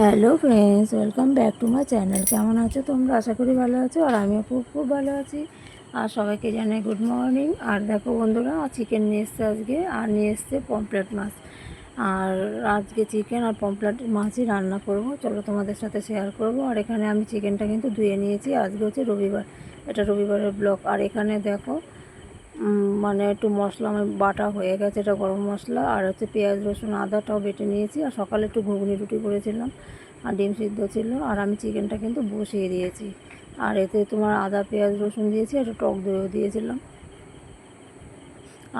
Hello friends, welcome back to my channel. কেমন আছো তোমরা? আশা করি ভালো আছো, আর আমিও খুব খুব ভালো আছি। আর সবাইকে জানাই গুড মর্নিং আর দেখো বন্ধুরা চিকেন নিয়ে এসছে আজকে, আর নিয়ে এসছে পমপ্লেট মাছ। আর আজকে চিকেন আর পমপ্লেট মাছই রান্না করব। চলো তোমাদের সাথে শেয়ার করব। আর এখানে আমি চিকেনটা কিন্তু ধুয়ে নিয়েছি। আজকে হচ্ছে রবিবার, এটা রবিবারের ব্লগ আর এখানে দেখো মানে একটু মশলা, আমার বাটা হয়ে গেছে, এটা গরম মশলা, আর হচ্ছে পেঁয়াজ, রসুন, আদাটাও বেটে নিয়েছি, আর সকালে একটু ঘুগনি রুটি করেছিলাম, আর ডিম সিদ্ধ ছিল, আর আমি চিকেনটা কিন্তু বসিয়ে দিয়েছি। আর এতে তোমার আদা, পেঁয়াজ, রসুন দিয়েছি একটু টক দইও দিয়েছিলাম।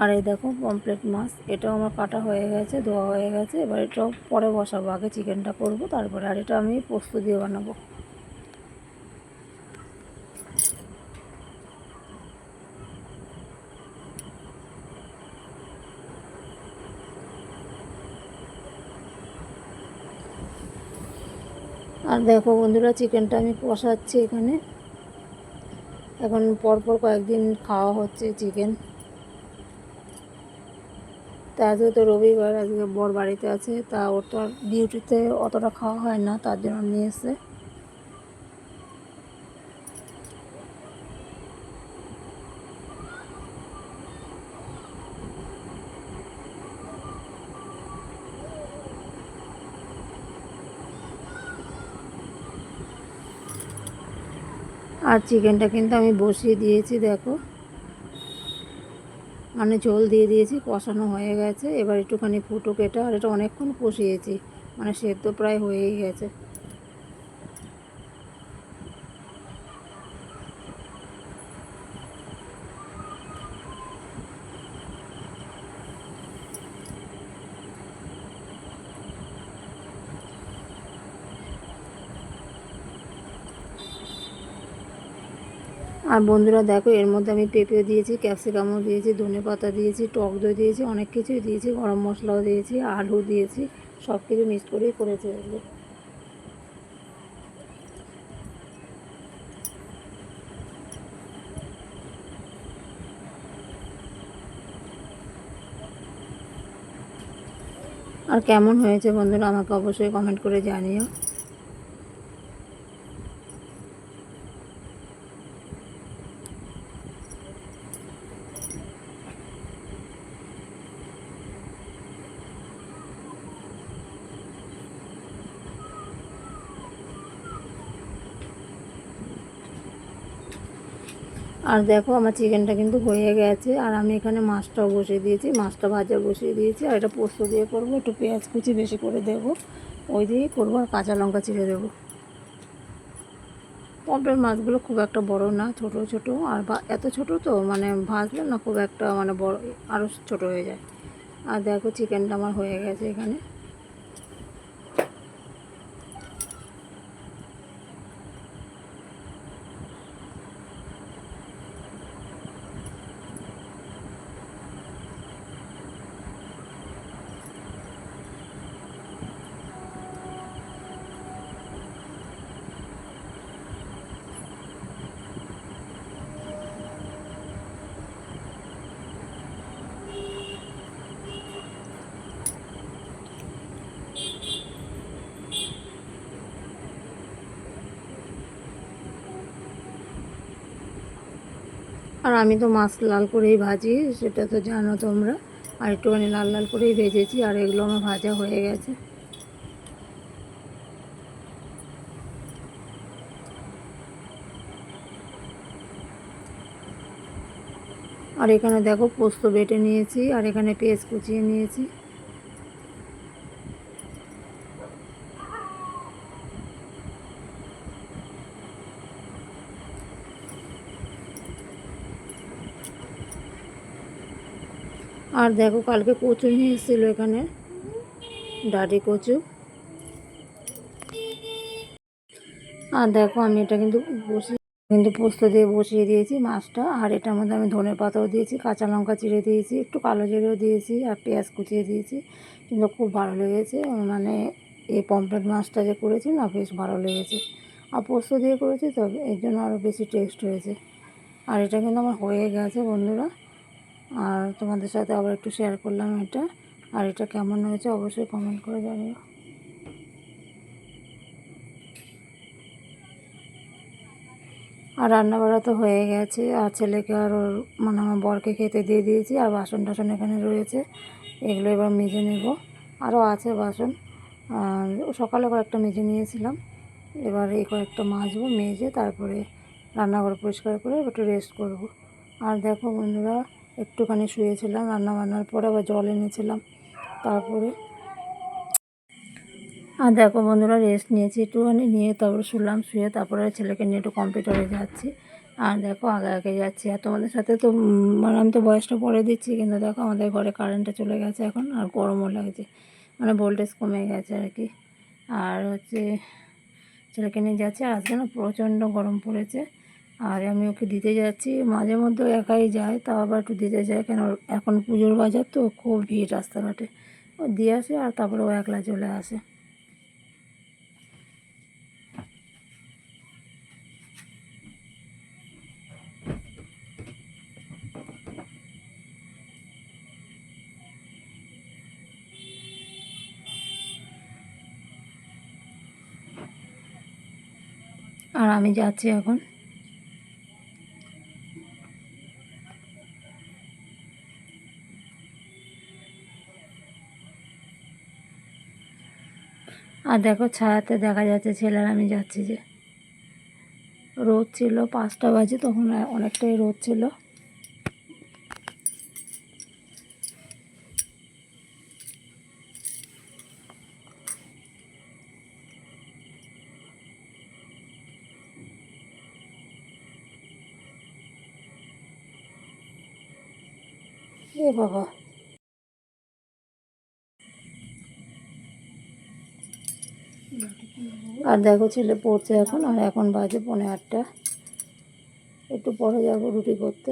আর এই দেখো পমপ্লেট মাছ, এটাও আমার কাটা হয়ে গেছে, ধোয়া হয়ে গেছে, এবার এটাও পরে বসাবো, আগে চিকেনটা করব, তারপরে আর এটা আমি পোস্ত দিয়ে বানাবো। আর দেখো বন্ধুরা, চিকেনটা আমি কষাচ্ছি এখানে। এখন পরপর কয়েকদিন খাওয়া হচ্ছে চিকেন। তা আজকে তো রবিবার, আজকে বর বাড়িতে আছে, তা আর ডিউটিতে অতটা খাওয়া হয় না, তার জন্য নিয়ে এসে আর চিকেনটা কিন্তু আমি বসিয়ে দিয়েছি, দেখো। মানে ঝোল দিয়ে দিয়েছি, কষানো হয়ে গেছে। এবার একটুখানি ফুটো কেটে আর এটা অনেকক্ষণ কষিয়েছি। মানে সেদ্ধ প্রায় হয়েই গেছে। আর বন্ধুরা দেখো, এর মধ্যে আমি পেঁপে দিয়েছি, ক্যাপসিকামও দিয়েছি, ধনে পাতা দিয়েছি, টক দই দিয়েছি, অনেক কিছুই দিয়েছি, গরম মশলাও দিয়েছি, আলু দিয়েছি, সব কিছু মিক্স করেই করেছি আজকে। আর কেমন হয়েছে বন্ধুরা আমাকে অবশ্যই কমেন্ট করে জানিও। আর দেখো আমার চিকেনটা কিন্তু হয়ে গেছে। আর আমি এখানে মাছটাও বসিয়ে দিয়েছি, মাছটা ভাজা বসিয়ে দিয়েছি। আর এটা পোস্ত দিয়ে করব, একটু পেঁয়াজ কুচি বেশি করে দেবো। ওই দিয়েই করব আর কাঁচা লঙ্কা চিড়ে দেবো। পম্পের মাছগুলো খুব একটা বড় না, ছোট ছোট। আর এত ছোট তো মানে ভাজলে না খুব একটা মানে বড় আরও ছোট হয়ে যায়। আর দেখো চিকেনটা আমার হয়ে গেছে এখানে। আর আমি তো মাছ লাল করেই ভাজি, সেটা তো জানো তোমরা। আর একটুখানি লাল লাল করেই ভেজেছি, আর এগুলো আমার ভাজা হয়ে গেছে। আর এখানে দেখো পোস্ত বেটে নিয়েছি, আর এখানে পেঁয়াজ কুচিয়ে নিয়েছি। আর দেখো কালকে কচু নিয়ে এসেছিল এখানে, ডাটি কচু। আর দেখো আমি এটা কিন্তু বসিয়ে, কিন্তু পোস্ত দিয়ে বসিয়ে দিয়েছি মাছটা, আর এটার মধ্যে আমি ধনে পাতাও দিয়েছি, কাঁচা লঙ্কা চিড়ে দিয়েছি, একটু কালো জিরেও দিয়েছি, আর পেঁয়াজ কুচিয়ে দিয়েছি। কিন্তু খুব ভালো লেগেছে মানে এই পমফ্রেট মাছটা যে করেছি না, বেশ ভালো লেগেছে। আর পোস্ত দিয়ে করেছি, তবে এর জন্য আরও বেশি টেস্ট হয়েছে। আর এটা কিন্তু আমার হয়ে গেছে বন্ধুরা। আর তোমাদের সাথে আবার একটু শেয়ার করলাম এটা। আর এটা কেমন হয়েছে অবশ্যই কমেন্ট করে জানিও। আর রান্নাবাড়া তো হয়ে গেছে, আর ছেলেকে আর ওর মানে আমার বরকে খেতে দিয়ে দিয়েছি, আর বাসন টাসন এখানে রয়েছে। এগুলো এবার মেজে নেব। আরও আছে বাসন। সকালে কয়েকটা মেজে নিয়েছিলাম। এবার এই কয়েকটা মাজবো, মেজে তারপরে রান্নাঘর পরিষ্কার করে একটু রেস্ট করব। আর দেখো বন্ধুরা একটুখানি শুয়েছিলাম, রান্না বান্নার পরে আবার জল এনেছিলাম, তারপরে আর দেখো বন্ধুরা রেস্ট নিয়েছি একটুখানি, নিয়ে তারপরে শুলাম, শুয়ে তারপরে ছেলেকে নিয়ে একটু কম্পিউটারে যাচ্ছি। আর দেখো আগে আগে যাচ্ছি, আর তোমাদের সাথে তো মানে আমি তো বয়সটা পরে দিচ্ছি, কিন্তু দেখো আমাদের ঘরে কারেন্টটা চলে গেছে এখন, আর গরমও লাগছে মানে ভোল্টেজ কমে গেছে আর কি। আর হচ্ছে ছেলেকে নিয়ে যাচ্ছি আজকে না প্রচণ্ড গরম পড়েছে আর আমি ওকে দিতে যাচ্ছি। মাঝে মধ্যে একাই যায়, তাও আবার একটু দিতে যায়। কেন, এখন পুজোর বাজার তো, খুব ভিড় রাস্তাঘাটে। ও দিয়ে আসে আর তারপরে ও একলা চলে আসে। আর আমি যাচ্ছি এখন। আর দেখো ছায়াতে দেখা যাচ্ছে ছেলের, আমি যাচ্ছি যে রোদ ছিল, পাঁচটা বাজে, তখন অনেকটাই রোদ ছিল। এ বাবা। আর দেখো ছেলে পড়ছে এখন, আর এখন বাজে পনেরো আটটা। একটু পরে যাব রুটি করতে।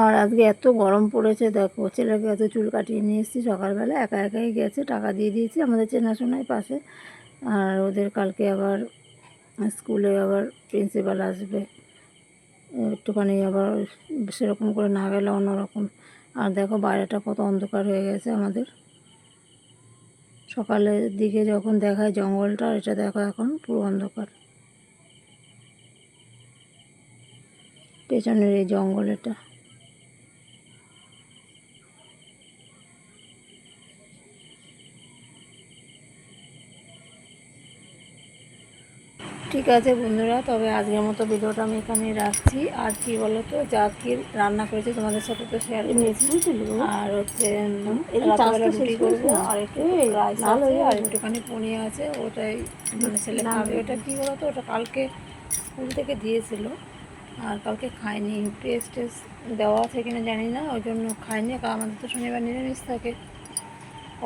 আর আজকে এত গরম পড়েছে, দেখো, ছেলেকে এত চুল কাটিয়ে নিয়ে এসেছি সকালবেলা, একা একাই গেছে, টাকা দিয়ে দিয়েছি আমাদের চেনাশোনায় পাশে। আর ওদের কালকে আবার স্কুলে আবার প্রিন্সিপাল আসবে, একটুখানি আবার সেরকম করে না গেলে অন্যরকম। আর দেখো, বাইরেটা কত অন্ধকার হয়ে গেছে আমাদের। সকালের দিকে যখন দেখায় জঙ্গলটা, এটা দেখো এখন পুরো অন্ধকার। পেছনের এই জঙ্গল এটা। ঠিক আছে বন্ধুরা তবে আজকের মতো ভিডিওটা আমি এখানেই রাখছি। আর কি বলো তো যা কি রান্না করেছি তোমাদের সাথে তো শেয়ার করেছি। আর হচ্ছে রুটি করব আর একটু রাইস আছে আর একটুখানি পনির আছে ওটাই মানে ছেলে খাবে। ওটা কী বলো তো ওটা কালকে স্কুল থেকে দিয়েছিল আর কালকে খাইনি টেস্ট টেস্ট দেওয়া আছে কিনা জানি না ওই জন্য খাইনি কারণ আমাদের তো শনিবার নিরামিষ থাকে।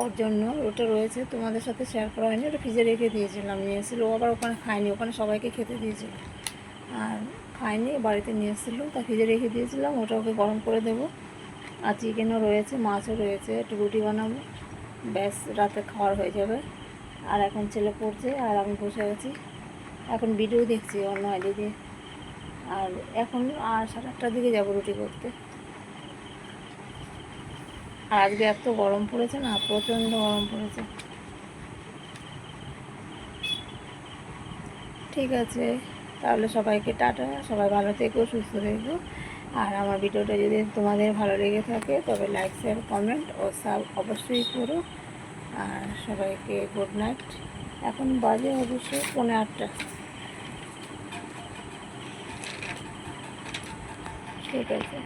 ওর জন্য। ওটা রয়েছে, তোমাদের সাথে শেয়ার করা হয়নি। ওটা ফ্রিজে রেখে দিয়েছিলাম, নিয়ে এসেছিল। আবার ওখানে খায়নি, ওখানে সবাইকে খেতে দিয়েছিল। আর খায়নি, বাড়িতে নিয়ে এসেছিল, তা ফ্রিজে রেখে দিয়েছিলাম। ওটা ওকে গরম করে দেবো। আর চিকেনও রয়েছে, মাছও রয়েছে, একটু রুটি বানাবো। ব্যাস, রাতে খাওয়ার হয়ে যাবে। আর এখন ছেলে পড়ছে, আর আমি বসে আছি। এখন ভিডিও দেখছি অন্য আইডি দিয়ে আর এখন আর সাড়ে আটটার দিকে যাব রুটি করতে। আর আজকে এত গরম পড়েছে না, প্রচণ্ড গরম পড়েছে। ঠিক আছে, তাহলে সবাইকে টাটা, সবাই ভালো থেকো, সুস্থ থেকো। আর আমার ভিডিওটা যদি তোমাদের ভালো লেগে থাকে, তবে লাইক শেয়ার কমেন্ট ও সাব অবশ্যই করো। আর সবাইকে গুড নাইট এখন বাজে অবশ্যই পৌনে আটটা। ঠিক আছে।